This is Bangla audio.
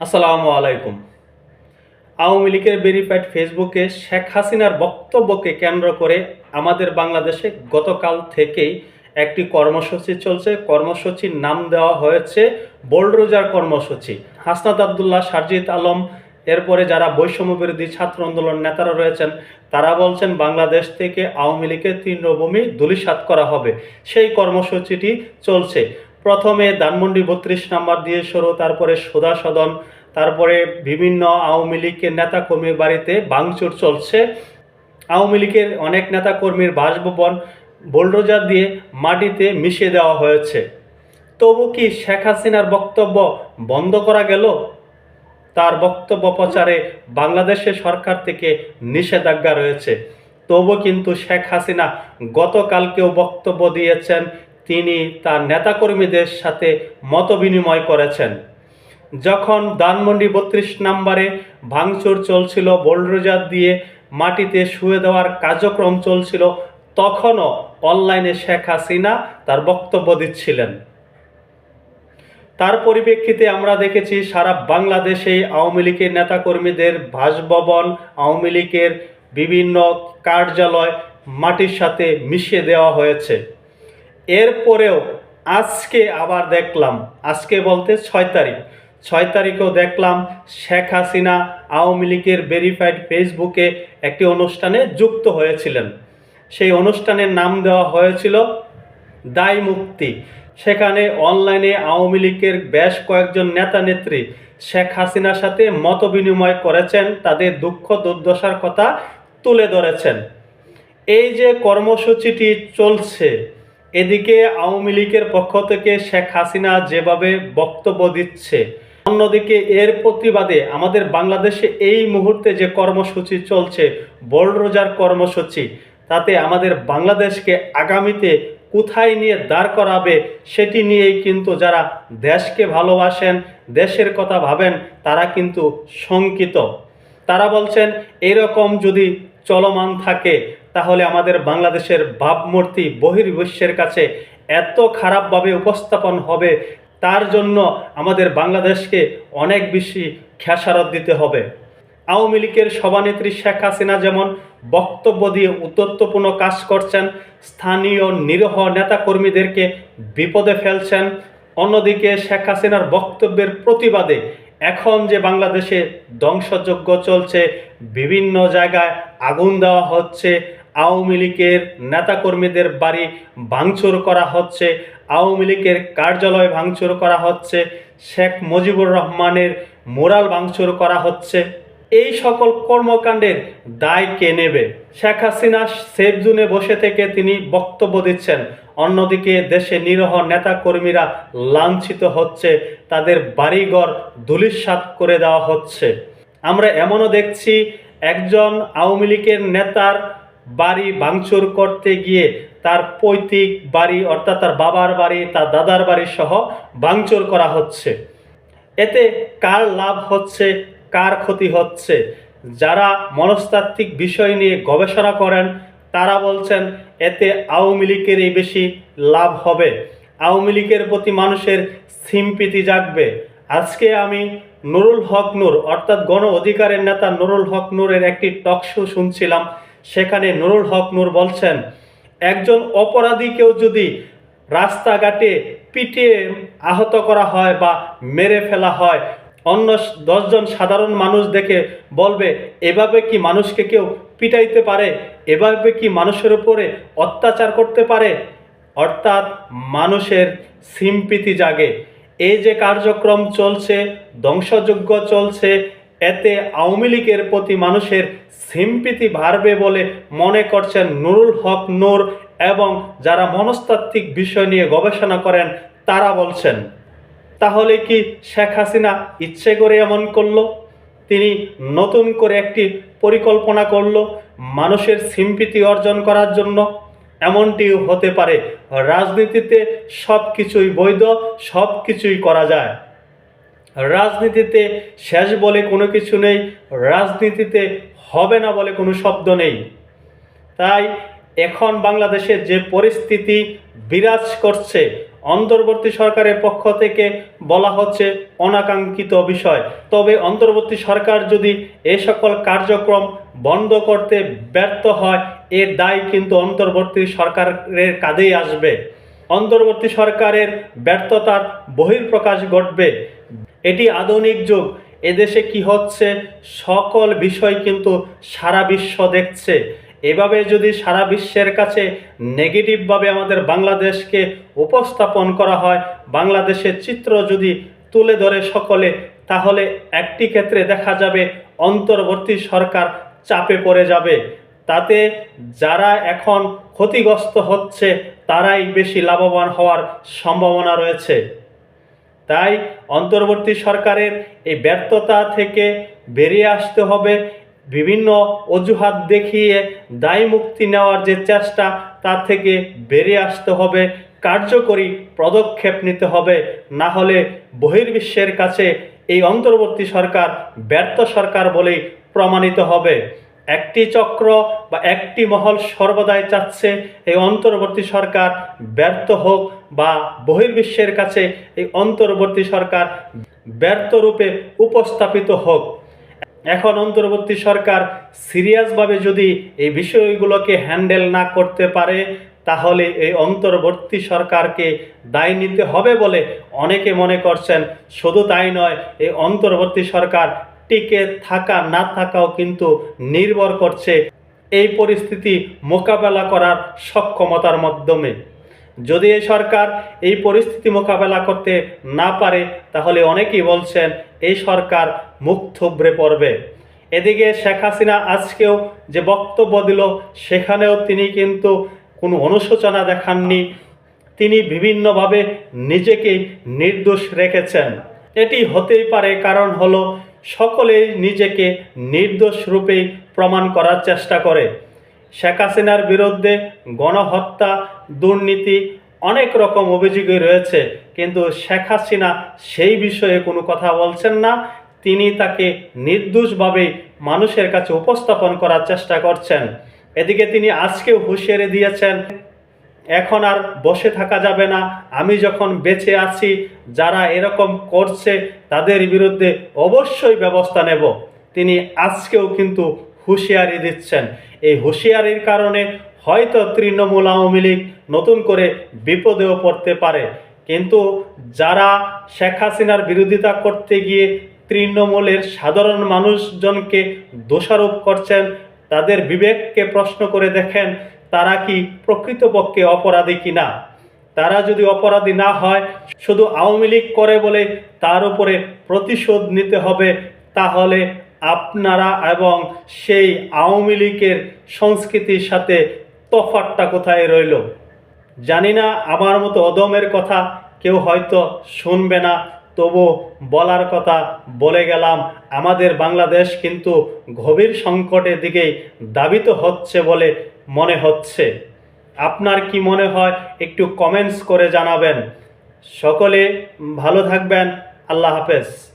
আসসালামু আলাইকুম। আওয়ামী লীগের ভেরিফাইড ফেসবুকে শেখ হাসিনার বক্তব্যকে কেন্দ্র করে আমাদের বাংলাদেশে গতকাল থেকেই একটি কর্মসূচি চলছে। কর্মসূচির নাম দেওয়া হয়েছে বোলরোজার কর্মসূচি। হাসনাত আবদুল্লাহ সারজিৎ আলম, এরপরে যারা বৈষম্য বিরোধী ছাত্র আন্দোলন নেতারা রয়েছেন, তারা বলছেন বাংলাদেশ থেকে আওয়ামী লীগের তৃণভূমি ধূলিসাৎ করা হবে। সেই কর্মসূচিটি চলছে। প্রথমে ধানমন্ডি বত্রিশ নাম্বার দিয়ে শুরু তারপরে সুধা সদন, তারপরে বিভিন্ন আওয়ামী লীগের নেতাকর্মীর বাড়িতে ভাঙচুর চলছে। আওয়ামী লীগের অনেক নেতাকর্মীর বাসভবন বোলডোজার দিয়ে মাটিতে মিশিয়ে দেওয়া হয়েছে। তবু কি শেখ হাসিনার বক্তব্য বন্ধ করা গেল? তার বক্তব্য প্রচারে বাংলাদেশের সরকার থেকে নিষেধাজ্ঞা রয়েছে। তবু কিন্তু শেখ হাসিনা গতকালকেও বক্তব্য দিয়েছেন তিনি তার নেতাকর্মীদের সাথে মতবিনিময় করেছেন। যখন ধানমন্ডি বত্রিশ নম্বরে ভাঙচুর চলছিল, বোলডোজার দিয়ে মাটিতে শুয়ে দেওয়ার কার্যক্রম চলছিল, তখনও অনলাইনে শেখ হাসিনা তার বক্তব্য দিচ্ছিলেন। তার পরিপ্রেক্ষিতে আমরা দেখেছি, সারা বাংলাদেশে আওয়ামী লীগের নেতাকর্মীদের বাসভবন, আওয়ামী লীগের বিভিন্ন কার্যালয় মাটির সাথে মিশিয়ে দেওয়া হয়েছে। এরপরেও আজকে আবার দেখলাম, আজকে বলতে ছয় তারিখ। ছয় তারিখেও দেখলাম শেখ হাসিনা আওয়ামী লীগের ভেরিফাইড ফেসবুকে একটি অনুষ্ঠানে যুক্ত হয়েছিলেন। সেই অনুষ্ঠানের নাম দেওয়া হয়েছিল দায় মুক্তি। সেখানে অনলাইনে আওয়ামী লীগের বেশ কয়েকজন নেতা নেত্রী শেখ হাসিনার সাথে মত বিনিময় করেছেন, তাদের দুঃখ দুর্দশার কথা তুলে ধরেছেন। এই যে কর্মসূচিটি চলছে এদিকে আওয়ামী লীগের পক্ষ থেকে শেখ হাসিনা যেভাবে বক্তব্য দিচ্ছে, অন্যদিকে এর প্রতিবাদে আমাদের বাংলাদেশে এই মুহূর্তে যে কর্মসূচি চলছে বোলরোজার কর্মসূচি, তাতে আমাদের বাংলাদেশকে আগামীতে কোথায় নিয়ে দাঁড় করাবে সেটি নিয়েই কিন্তু যারা দেশকে ভালোবাসেন, দেশের কথা ভাবেন, তারা কিন্তু শঙ্কিত। তারা বলছেন, এরকম যদি চলমান থাকে তাহলে আমাদের বাংলাদেশের ভাবমূর্তি বহির্বিশ্বের কাছে এত খারাপভাবে উপস্থাপন হবে, তার জন্য আমাদের বাংলাদেশকে অনেক বেশি খেসারত দিতে হবে। আওয়ামী লীগের সভানেত্রী শেখ হাসিনা যেমন বক্তব্য দিয়ে উদ্যত্তপূর্ণ কাজ করছেন, স্থানীয় নিরহ নেতাকর্মীদেরকে বিপদে ফেলছেন। অন্যদিকে শেখ হাসিনার বক্তব্যের প্রতিবাদে এখন যে বাংলাদেশে ধ্বংসযজ্ঞ চলছে, বিভিন্ন জায়গায় আগুন দেওয়া হচ্ছে আওয়ামী লীগের নেতাকর্মীদের বাড়ি ভাঙচুর করা হচ্ছে, আওয়ামী লীগের কার্যালয় ভাঙচুর করা হচ্ছে, শেখ মুজিবুর রহমানের মোরাল ভাঙচুর করা হচ্ছে। এই সকল কর্মকাণ্ডের দায় কে নেবে? শেখ হাসিনা সেফ জোনে বসে থেকে তিনি বক্তব্য দিচ্ছেন, অন্যদিকে দেশে নিরহ নেতা কর্মীরা লাঞ্ছিত হচ্ছে, তাদের বাড়িঘর ধুলিস্বাত করে দেওয়া হচ্ছে। আমরা এমনও দেখছি, একজন আওয়ামী লীগের নেতার বাড়ি ভাঙচুর করতে গিয়ে তার পৈতৃক বাড়ি, অর্থাৎ তার বাবার বাড়ি, তার দাদার বাড়ি সহ ভাঙচুর করা হচ্ছে। এতে কার লাভ হচ্ছে, কার ক্ষতি হচ্ছে? যারা মনস্তাত্ত্বিক বিষয় নিয়ে গবেষণা করেন, তারা বলছেন, এতে আওয়ামী লীগেরই বেশি লাভ হবে। আওয়ামী লীগের প্রতি মানুষের সিম্পিতি জাগবে। আজকে আমি নুরুল হক নূর, অর্থাৎ গণ অধিকারের নেতা নুরুল হক নূরের একটি টক শো শুনছিলাম। সেখানে নুরুল হক নূর বলছেন, একজন অপরাধীকেও যদি রাস্তাঘাটে পিটিয়ে আহত করা হয় বা মেরে ফেলা হয়, অন্য দশজন সাধারণ মানুষ দেখে বলবে, এভাবে কি মানুষকে কেউ পিটাইতে পারে? এভাবে কি মানুষের উপরে অত্যাচার করতে পারে? অর্থাৎ মানুষের সিম্পিতি জাগে। এই যে কার্যক্রম চলছে, ধ্বংসযজ্ঞ চলছে এতে আওয়ামী লীগের প্রতি মানুষের সিম্পিতি বাড়বে বলে মনে করছেন নুরুল হক নূর এবং যারা মনস্তাত্ত্বিক বিষয় নিয়ে গবেষণা করেন, তারা বলছেন, তাহলে কি শেখ হাসিনা ইচ্ছে করে এমন করল? তিনি নতুন করে একটি পরিকল্পনা করল মানুষের সিম্পিতি অর্জন করার জন্য? এমনটিও হতে পারে, রাজনীতিতে সব কিছুই বৈধ সব কিছুই করা যায়। রাজনীতিতে শেষ বলে কোনো কিছু নেই, রাজনীতিতে হবে না বলে কোনো শব্দ নেই। তাই এখন বাংলাদেশে যে পরিস্থিতি বিরাজ করছে, অন্তর্বর্তী সরকারের পক্ষ থেকে বলা হচ্ছে অনাকাঙ্ক্ষিত বিষয়। তবে অন্তর্বর্তী সরকার যদি এ সকল কার্যক্রম বন্ধ করতে ব্যর্থ হয় এর দায় কিন্তু অন্তর্বর্তী সরকারের কাঁধেই আসবে। অন্তর্বর্তী সরকারের ব্যর্থতার বহির্প্রকাশ ঘটবে। এটি আধুনিক যুগ। এদেশে কি হচ্ছে? সকল বিষয় কিন্তু সারা বিশ্ব দেখছে। এভাবে যদি সারা বিশ্বের কাছে নেগেটিভভাবে আমাদের বাংলাদেশকে উপস্থাপন করা হয়, বাংলাদেশের চিত্র যদি তুলে ধরে সকলে, তাহলে একটি ক্ষেত্রে দেখা যাবে অন্তর্বর্তী সরকার চাপে পড়ে যাবে। তাতে যারা এখন ক্ষতিগ্রস্ত হচ্ছে, তারাই বেশি লাভবান হওয়ার সম্ভাবনা রয়েছে। তাই অন্তর্বর্তী সরকারের এই ব্যর্থতা থেকে বেরিয়ে আসতে হবে। বিভিন্ন অজুহাত দেখিয়ে দায় মুক্তি নেওয়ার যে চেষ্টা, তা থেকে বেরিয়ে আসতে হবে। কার্যকরী পদক্ষেপ নিতে হবে। না হলে বহির্বিশ্বের কাছে এই অন্তর্বর্তী সরকার ব্যর্থ সরকার বলেই প্রমাণিত হবে। একটি চক্র বা একটি মহল সর্বদাই চাচ্ছে এই অন্তর্বর্তী সরকার ব্যর্থ হোক বা বহির্বিশ্বের কাছে এই অন্তর্বর্তী সরকার ব্যর্থ রূপে উপস্থাপিত হোক। এখন অন্তর্বর্তী সরকার সিরিয়াসভাবে যদি এই বিষয়গুলোকে হ্যান্ডেল না করতে পারে, তাহলে এই অন্তর্বর্তী সরকারকে দায় নিতে হবে বলে অনেকে মনে করছেন। শুধু তাই নয়, এই অন্তর্বর্তী সরকার টিকে থাকা, না থাকাও কিন্তু নির্ভর করছে এই পরিস্থিতি মোকাবেলা করার সক্ষমতার মাধ্যমে। যদি এই সরকার এই পরিস্থিতি মোকাবেলা করতে না পারে, তাহলে অনেকেই বলছেন এই সরকার মুখ থুবড়ে পড়বে। এদিকে শেখ হাসিনা আজকেও যে বক্তব্য দিল, সেখানেও তিনি কিন্তু কোনো অনুশোচনা দেখাননি। তিনি বিভিন্নভাবে নিজেকে নির্দোষ রেখেছেন। এটি হতেই পারে, কারণ হলো সকলেই নিজেকে নির্দোষ রূপেই প্রমাণ করার চেষ্টা করে। শেখ হাসিনার বিরুদ্ধে গণহত্যা, দুর্নীতি অনেক রকম অভিযোগই রয়েছে, কিন্তু শেখ হাসিনা সেই বিষয়ে কোনো কথা বলছেন না। তিনি তাকে নির্দোষভাবে মানুষের কাছে উপস্থাপন করার চেষ্টা করছেন। এদিকে তিনি আজকেও হুঁশিয়ারি দিয়েছেন এখন আর বসে থাকা যাবে না। আমি যখন বেঁচে আছি, যারা এরকম করছে, তাদের বিরুদ্ধে অবশ্যই ব্যবস্থা নেব। তিনি আজকেও কিন্তু হুঁশিয়ারি দিচ্ছেন। এই হুঁশিয়ারির কারণে হয়তো তৃণমূল আওয়ামী লীগ নতুন করে বিপদেও পড়তে পারে। কিন্তু যারা শেখ হাসিনার বিরোধিতা করতে গিয়ে তৃণমূলের সাধারণ মানুষজনকে দোষারোপ করছেন, তাদের বিবেককে প্রশ্ন করে দেখেন তারা কি প্রকৃতপক্ষে অপরাধী কিনা? তারা যদি অপরাধী না হয়, শুধু আওয়ামী লীগ করে বলে তার উপরে প্রতিশোধ নিতে হবে, তাহলে আপনারা এবং সেই আওয়ামী লীগের সংস্কৃতির সাথে তফাতটা কোথায় রইল? জানি না, আমার মতো অদমের কথা কেউ হয়তো শুনবে না, তবু বলার কথা বলে গেলাম, আমাদের বাংলাদেশ কিন্তু গভীর সংকটের দিকেই দাবিত হচ্ছে বলে মনে হচ্ছে। আপনার কি মনে হয় একটু কমেন্টস করে জানাবেন। সকলে ভালো থাকবেন। আল্লাহ হাফেজ।